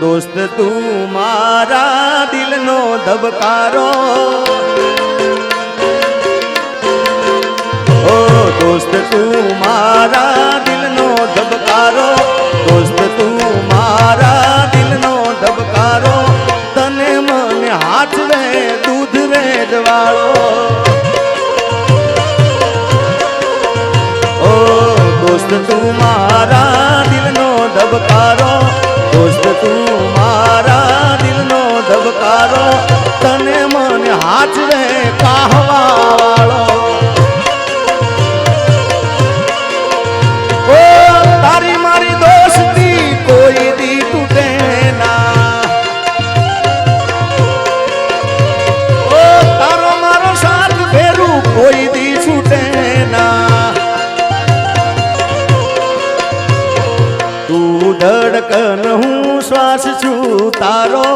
દોસ્ત તું મારા દિલનો ધબકારો. ઓ દોસ્ત તું મારા દિલનો ધડકન હું શ્વાસ છું તારો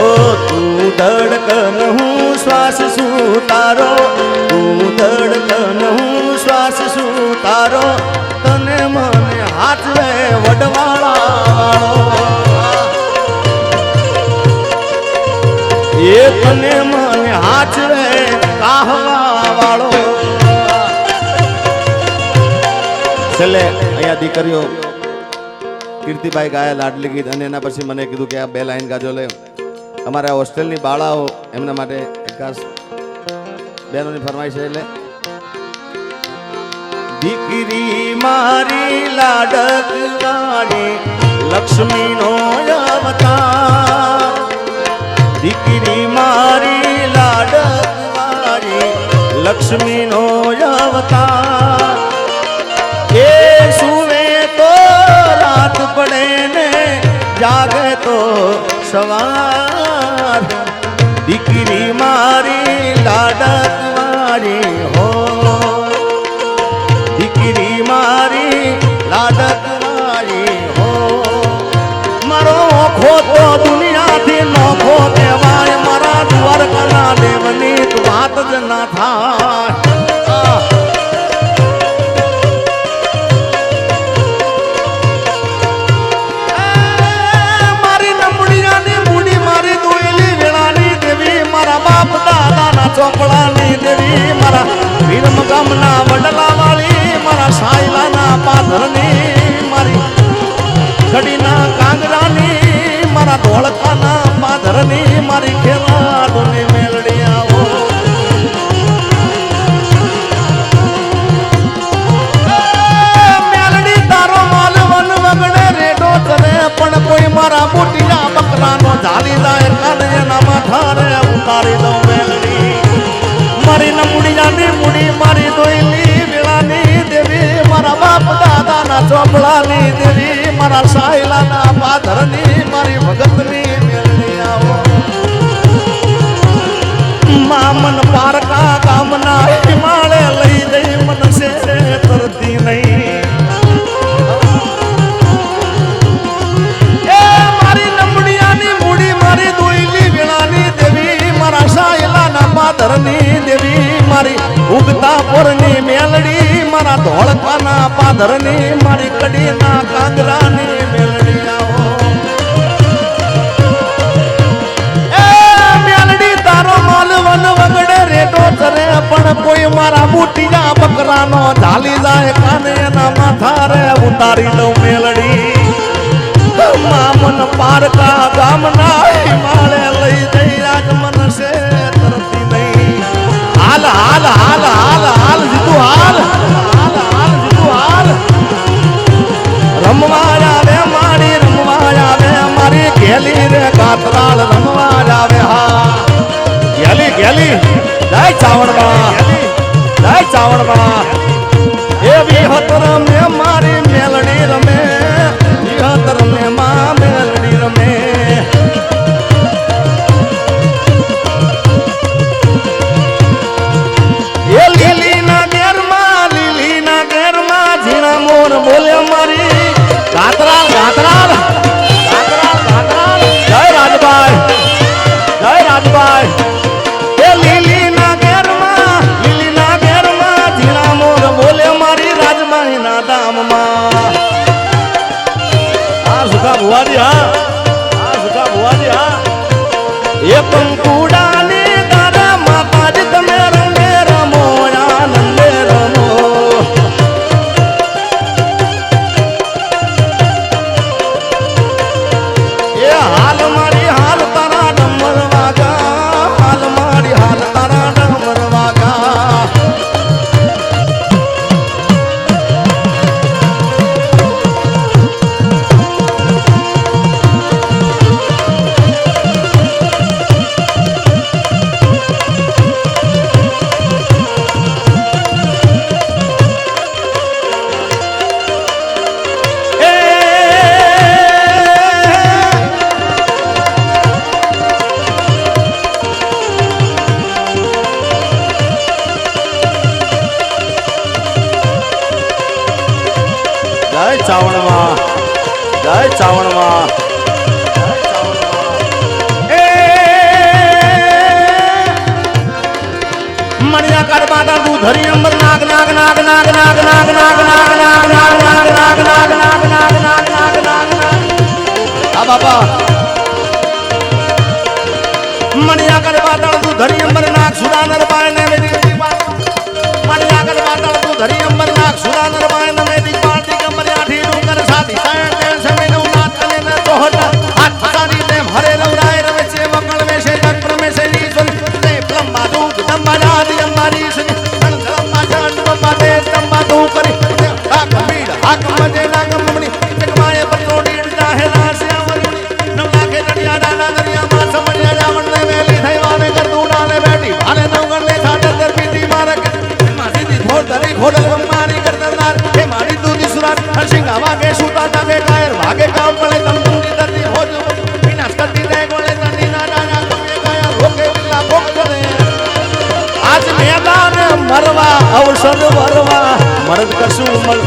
ઓ, તું ધડકન હું શ્વાસ છું તારો તું ધડકન હું શ્વાસ છું તારો તને મને હાથ લે વડવાળા એ તને મને હાથ રે કાહવા. છેલ્લે અહીંયા દીકરીઓ કીર્તિભાઈ ગાયા લાડલી ગીત અને એના પછી મને કીધું કે આ બે લાઈન ગાજો લે અમારા હોસ્ટેલની બાળાઓ એમના માટે ખાસ બહેનોની ફરમાઈશ એટલે. દીકરી મારી લાડક વાળી લક્ષ્મીનો અવતાર. દીકરી મારી લાડક વાળી, લક્ષ્મીનો અવતાર. સવાર કાંગરાની મારા ધોળકાના પાથરની ચોપડાની દેવી, મારા સાયલાના પાધરની મારી ભગતની મેલડી આવો. મામન પારકા ગામના હિમાળે લઈ જઈ મનસે તરતી નહીં. દેવી, મારા ઉગતા પોરની મેલડી ધોળકાના પાદરની મારી કડીના કાંગરાની મેલડી આવો. પણ કોઈ મારા બુટિયા બકરાનો ઝાલી જાય કાને ના માથા ઉતારી દઉં મેલડી. મામન પારકા ગામના માળે લઈ જઈ, આજ મનસે તરતી નહીં. હાલ હાલ ચાવણમાં મણિયા કર માતા તું ધરી અંબર નાગ નાગ નાગ નાગ નાગ નાગ નાગ નાગ નાગ નાગ નાગ નાગ નાગ નાગ નાગ નાગ નાગ નાગ નાગ આ બાપા મણિયા કર માતા તું ધરી અંબર નાગ સુરાનર પાય ને મણિયા કર માતા તું ધરી અંબર નાગ ડુંગર સાથી સાયણ ઘોડલ ગમ્મારી કરતરનાર હે મારી દૂધી સુરાત હરસિંગા વાગે સુતા તાગે કાયર વાગે કામ પડે તમ દૂધી દર્દી હોજ વિનાશ કરતી દે ગોળે તની ના ડાયા કમે કાયા રોકે ઉલ્લા ભોગ કરે આજ મેદાન મરવા, અવસર વરવા મરદ કશું મળ